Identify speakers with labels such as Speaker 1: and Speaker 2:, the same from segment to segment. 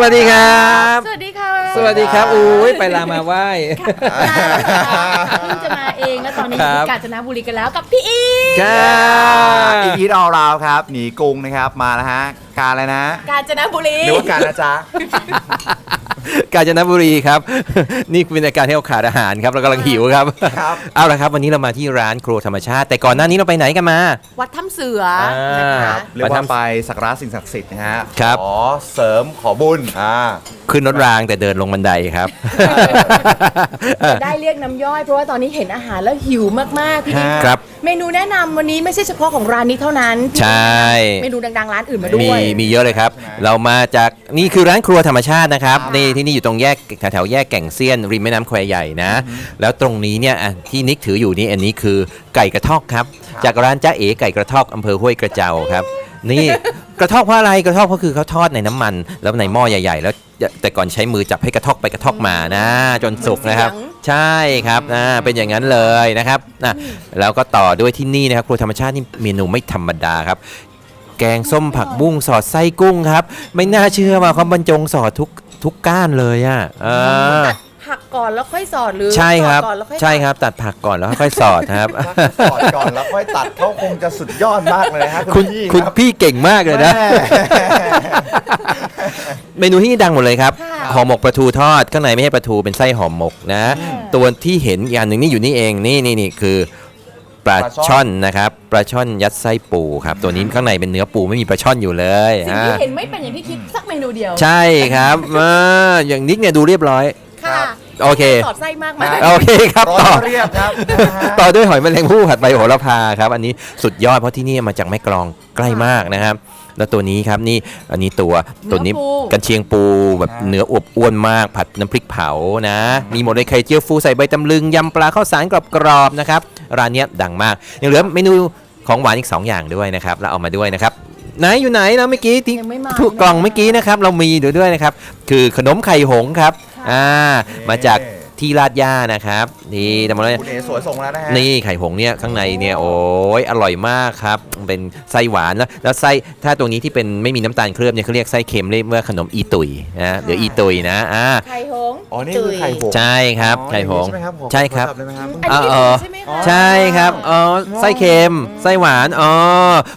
Speaker 1: วัสดีครับ
Speaker 2: สวัสดีค่ะ
Speaker 1: สวัสดีครับ อุ้ยไปลามาไหว้
Speaker 2: เพิ่งจะมาเองแล้วตอนนี้
Speaker 1: ครั
Speaker 2: อยู่
Speaker 1: บ
Speaker 2: ที่กาญจนบุรีกันแล้วกับพี่อี
Speaker 1: ครับ
Speaker 3: อีพีออราวครับ หนีกรุงนะครับ มาแล้วฮะ การอะไรนะ
Speaker 2: กาญจนบุรี
Speaker 3: หรือว่าการนะจ๊ะ
Speaker 1: กาญจนบุรีครับ นี่เป็นรายการให้เราขาดอาหารครับเรากำลังหิวครับ
Speaker 3: ครับ
Speaker 1: เอาละครับ วันนี้เรามาที่ร้านครัวธรรมชาติ แต่ก่อนหน้านี้เราไปไหนกันมา
Speaker 2: วัดถ้ำเสือ
Speaker 1: อ่า
Speaker 2: นะคะ
Speaker 3: เรียกว่าไปสักการะสิ่งศักดิ์สิทธิ์นะฮะ
Speaker 1: ครับ
Speaker 3: ขอเสริมขอบุญอ่า
Speaker 1: ขึ้นรถรางแต่เดินลงบันไดครับ
Speaker 2: จะได้เรียกน้ำย่อยเพราะว่าตอนนี้เห็นอาหารแล้วหิวมากๆพี่อี
Speaker 3: ฮะ
Speaker 1: ครับ
Speaker 2: เมนูแนะนำวันนี้ไม่ใช่เฉพาะของร้านนี้เท่านั้นพี่
Speaker 1: ใช่
Speaker 2: เมนูดังๆร้านอื่นมาด้
Speaker 1: มี
Speaker 2: วย
Speaker 1: มีเยอะเลยครับ เรามาจากนี่คือร้านครัวธรรมชาตินะครับนี่ที่นี่อยู่ตรงแยกแถวๆแยกแก่งเซียนริมแม่น้ำแควใหญ่นะ แล้วตรงนี้เนี่ยอะที่นิกถืออยู่นี่อันนี้คือไก่กระทอกครับ จากร้านจ้าเอ๋ไก่กระทอกอำเภอห้วยกระเจ้าครับ นี่กระทอกเพราะอะไรกระทอกก็คือเขาทอดในน้ำมัน แล้วในหม้อใหญ่ๆ แล้วแต่ก่อนใช้มือจับให้กระทอกไปกระทอกมานะ จนสุกนะครับ
Speaker 2: เหมือนเสียง
Speaker 1: ใช่ครับอ่าเป็นอย่างนั้นเลยนะครับนะแล้วก็ต่อด้วยที่นี่นะครับครัวธรรมชาตินี่เมนูไม่ธรรมดาครับ แกงส้มผักบุ้งสอดไส้กุ้งครับ ไม่น่าเชื่อว่าเขาบรรจงสอดทุกทุกก้านเลยอะเออ
Speaker 2: ผักก่อนแล้วค่อยสอดหรือ
Speaker 1: ใช่ครับ
Speaker 2: สอดก่อนแล้วค่อย
Speaker 1: ใช่ครับ ตัดผักก่อนแล้วค่อยสอดครับ
Speaker 3: ถ้าสอดก่อนแล้วค่อยตัดเขาคงจะสุดยอดมากเลยนะฮะ
Speaker 1: คุ
Speaker 3: คุณณพี่
Speaker 1: คุณ
Speaker 3: รับ
Speaker 1: พี่เก่งมากเลยนะ
Speaker 3: แม่
Speaker 1: เมนูที่นี่ดังหมดเลยครับ
Speaker 2: ค่ะ
Speaker 1: ห่อหมกปลาทูทอดข้างในไม่ใช่ปลาทูเป็นไส้ห่อหมกนะ ตัวที่เห็นอีกอย่างหนึ่งนี่อยู่นี่เองนี่นี่นี่คือ ปลาช่อนนะครับปลาช่อนยัดไส้ปูครับ ตัวนี้ข้างในเป็นเนื้อปูไม่มีปลาช่อนอยู่เลย
Speaker 2: สิ่ง
Speaker 1: อ่า
Speaker 2: ที่เห็นไม่เป็นอย่างที่คิดสักเมนูเดียว
Speaker 1: ใช่ครับอ่าอย่างนิกเนี่ยดูเรียบร้อย
Speaker 2: ค่ะ
Speaker 1: โอเค
Speaker 2: สอดไส้มากมาย
Speaker 1: โอเคครับ
Speaker 3: ร้อ
Speaker 1: ต่อ
Speaker 3: นเรียบครับนะฮะ
Speaker 1: ต่อด้วยหอยแมลงภู่ผัดใบโหระพาครับ อันนี้สุดยอดเพราะที่นี่มาจากแม่กลองใกล้มากนะครับ แล้วตัวนี้ครับนี่อันนี้ตัวตัวนี้
Speaker 2: เนื้อปู
Speaker 1: กันเชียงปูแบบเนื้ออวบอ้วนมาก ผัดน้ำพริกเผานะ มีหมดเลยไข่เจียวฟูใส่ใบตำลึงยำปลาข้าวสารกรอบๆนะครับ ร้านเนี้ยดังมากยังเหลือเมนูของหวานอีก 2 อย่างด้วยนะครับเราเอามาด้วยนะครับไหนอยู่ไหนนะเมื่อกี้ที่
Speaker 2: ยังไม่มา
Speaker 1: ถูกกล่องเมื่อกี้นะครับเรามีอยู่ด้วยนะครับคือขนมไข่หงส์ครับอ่ามาจาก ที่ลาดย่านะครับนี่ทำมาเลย
Speaker 3: คุณเอสวยส่งแล้วนะฮะ
Speaker 1: นี่ไข่หงส์เนี่ยข้างในเนี่ยโอ้ยอร่อยมากครับเป็นไส้หวานแล้วแล้วไส้ถ้าตัวนี้ที่เป็นไม่มีน้ำตาลเคลือบเนี่ยเขาเรียกไส้เค็มเรียกว่าขนมอีตุยนะหรืออีตุยนะอ่า
Speaker 2: ไข่หงส์
Speaker 3: อ๋อนี่คือไข่หงส์
Speaker 1: ใช่ครับ
Speaker 3: อ๋อ
Speaker 1: ไข่หงส์
Speaker 3: ใช่ไหมครับผม
Speaker 1: ใช่ครับ
Speaker 3: ขอได้ไหมครับ
Speaker 2: อันนี้
Speaker 1: อ๋อ
Speaker 2: ใช่ไหมคะ
Speaker 1: ใช่ครับอ๋อไส้เค็มไส้หวานอ๋อ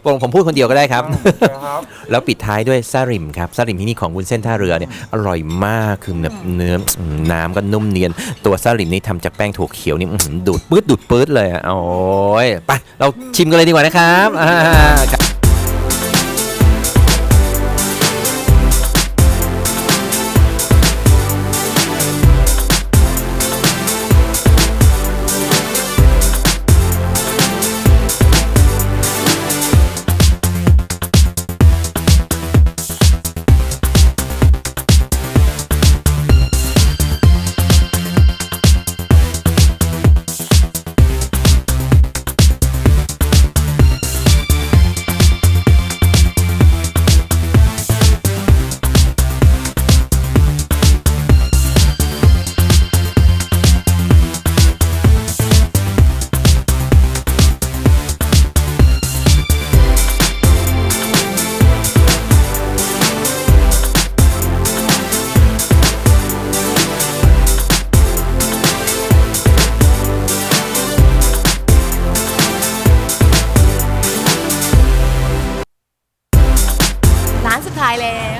Speaker 1: ผมผมพูดคนเดียวก็ได้ครับ
Speaker 3: ครับ
Speaker 1: แล้วปิดท้ายด้วยซาริมครับซาริมที่นี่ของวุ้นเส้นท่าเรือเนี่ยอร่อยมากคือแบบเนื้ออืมน้ำก็นุ่มเนียนตัวซาลิมนี่ทำจากแป้งถั่วเขียวนี่ดูดปื๊ดดูดปื๊ดเลยอะโอ้ยไปเราชิมกันเลยดีกว่านะครับ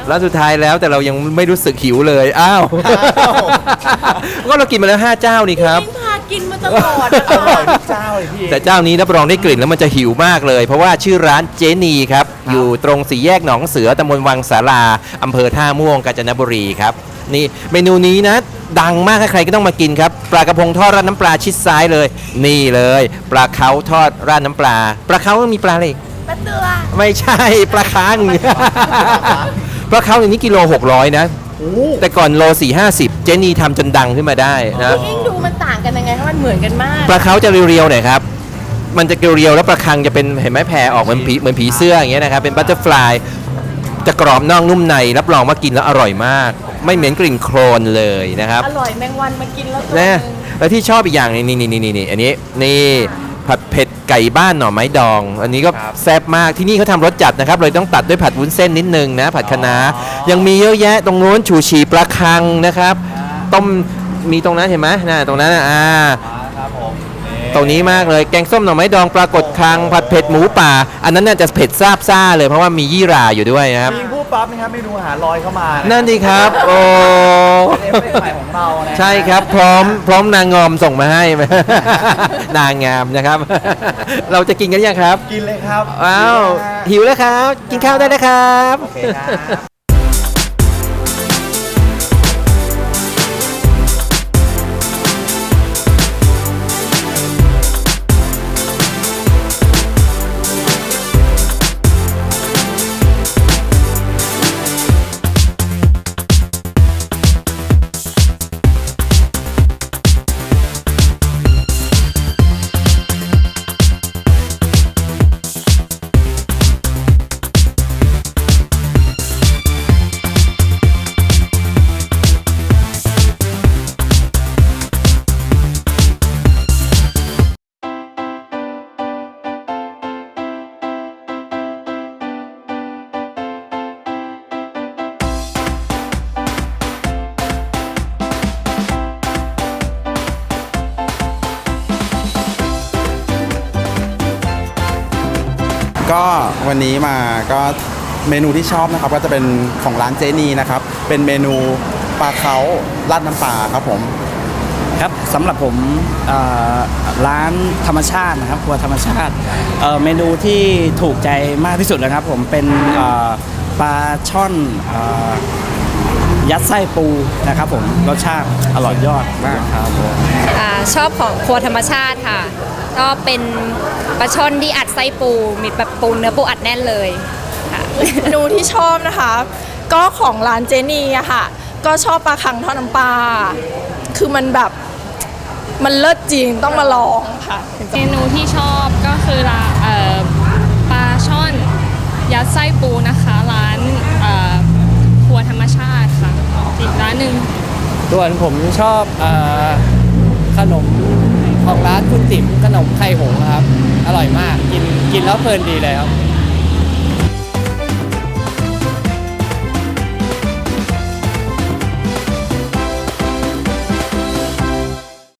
Speaker 2: แล้ว
Speaker 1: ร้านสุดท้ายแล้วแต่เรายังไม่รู้สึกหิวเลย อ้าว ก็เรากินมาแล้วห้าเจ้านี่ครับ
Speaker 2: ยิ่งพากินมาตลอดนะ
Speaker 3: อร่อย
Speaker 2: คะ
Speaker 3: ทุกเจ้าเลยพี่
Speaker 1: แต่เจ้านี้รับรองได้กลิ่นแล้วมันจะหิวมากเลย เพราะว่าชื่อร้านเจนีครับ อยู่ตรงสี่แยกหนองเสือตำบลวังสาราอำเภอท่าม่วงกาญจนบุรีครับ นี่เมนูนี้นะ ดังมากใครๆก็ต้องมากินครับ ปลากระพงทอดราดน้ำปลาชิดซ้ายเลย นี่เลย ปลาเขาทอดราดน้ำปลา ปลาเขาต้องมีปลาอะไรอีก
Speaker 2: ปลาเตือ
Speaker 1: ไม่ใช่ปลาคัง ปลาเขาอย่างนี้กิโล 600 นะ
Speaker 3: โอ้
Speaker 1: แต่ก่อนโล 4 50 เจนี่ทำจนดังขึ้นมาได้นะ
Speaker 2: พี่อิงดูมันต่างกันยังไงคะมันเหมือนกันมาก
Speaker 1: ปลาเขาจะเรียวๆหน่อยครับ มันจะเรียวๆแล้วปลาคังจะเป็นเห็นไหมแผ่ออกเหมือนผีเหมือนผีเสื้ออย่างเงี้ยนะครับ เป็นบัตเตอร์ฟลายจะกรอบนอกนุ่มใน รับรองว่ากินแล้วอร่อยมาก ไม่เหม็นกลิ่นโครนเลยนะครับ
Speaker 2: อร่อยแมงวันมากินแล้วตัว
Speaker 1: นะ
Speaker 2: หนึง
Speaker 1: แล้วที่ชอบอีกอย่างนี่นี่นี่นี่นี่อันนี้นี่ ผัดเผ็ดไก่บ้านหน่อไม้ดอง อันนี้ก็
Speaker 3: ครับ
Speaker 1: แซ่บมากที่นี่เขาทำรสจัดนะครับเลยต้องตัดด้วยผัดวุ้นเส้นนิดนึงนะ ผัดคะน้า
Speaker 3: อ๋อ
Speaker 1: ยังมีเยอะแยะตรงนู้นฉูฉี่ปลาคังนะครับ ต้มมีตรงนั้นเห็นไหมน่ะตรงนั้นน่ะอ่า
Speaker 3: มาครับผมนี่
Speaker 1: ตรงนี้มากเลยแกงส้มหน่อไม้ดองปลากดคังผัดเผ็ดหมูป่า อันนั้นน่าจะเผ็ดซาบซ่าเลยเพราะว่ามียี่หร่าอยู่ด้วยนะครับ
Speaker 3: ยิงพูด ปั๊บนะครับเมนูอาหารลอยเข้ามา
Speaker 1: นั่
Speaker 3: นั่
Speaker 1: นดีครับ โอ้
Speaker 3: เป็นเอฟเฟกต์ใหม่ของเรานะ
Speaker 1: ใช่ครับพร้อมพร้อมนางงอมส่งมาให้ นางงามนะครับ เราจะกินกันยังครับ
Speaker 3: กินเลยครับ
Speaker 1: ว้าว
Speaker 3: กินเลยฮะ
Speaker 1: หิวแล้วครับ กินข้าวได้แล้วครับ
Speaker 3: โอเคครับ
Speaker 4: ก็วันนี้มาก็เมนูที่ชอบนะครับก็จะเป็นของร้านเจนีนะครับ เป็นเมนูปลาเขาราดน้ำปลาครับผม
Speaker 5: ครับสำหรับผมเอ่อร้านธรรมชาตินะครับครัวธรรมชาติเอ่อเมนูที่ถูกใจมากที่สุดนะครับ ผมเป็นเอ่อปลาช่อนเอ่อยัดไส้ปูนะครับผมรสชาติอร่อยยอดมากครับผม
Speaker 6: อาชอบของครัวธรรมชาติค่ะ ก็เป็นปลาช่อนที่อัดไส้ปูมีแบบปูเนื้อปูอัดแน่นเลยค่ะ
Speaker 7: เมนูที่ชอบนะคะ ก็ของร้านเจนี่อะค่ะ ก็ชอบปลาคังทอดน้ำปลาคือมันแบบมันเลิศจริงต้องมาลองค่ะ
Speaker 8: เมนูที่ชอบก็คือร้านเอ่อปลาช่อนยัดไส้ปูนะคะ ร้านเอ่อครัวธรรมชาติค่ะอีกร้านหนึ่ง
Speaker 5: ส่วนผมชอบเอ่อขนมของร้านคุณ ติ๋มขนมไข่หงส์ครับ อร่อยมาก กินกินแล้วเพลินดีเลยครับ